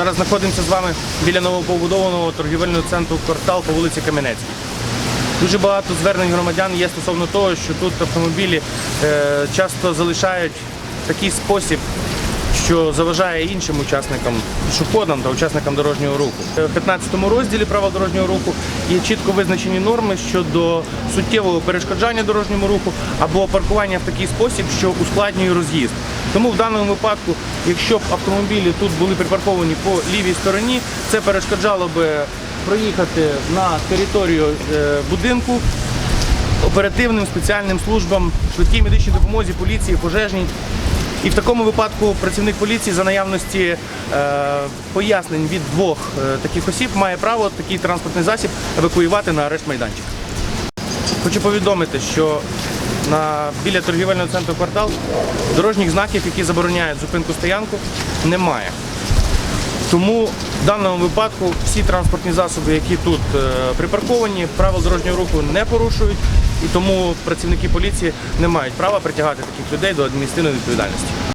Зараз знаходимося з вами біля новопобудованого торгівельного центру квартал по вулиці Кам'янецькій. Дуже багато звернень громадян є стосовно того, що тут автомобілі е, часто залишають такий спосіб, що заважає іншим учасникам, пішоходам та учасникам дорожнього руху. Е, В 15 розділі правил дорожнього руху є чітко визначені норми щодо суттєвого перешкоджання дорожньому руху або паркування в такий спосіб, що ускладнює роз'їзд. Тому в даному випадку, якщо б автомобілі тут були припарковані по лівій стороні, це перешкоджало би проїхати на територію е, будинку оперативним спеціальним службам, швидкій медичній допомозі, поліції, пожежній. І в такому випадку працівник поліції за наявності е, пояснень від двох е, таких осіб має право такий транспортний засіб евакуювати на арешт майданчик. Хочу повідомити, що на, біля торгівельного центру квартал дорожніх знаків, які забороняють зупинку стоянку, немає. Тому в даному випадку всі транспортні засоби, які тут е, припарковані, правил дорожнього руху не порушують, і тому працівники поліції не мають права притягати таких людей до адміністративної відповідальності.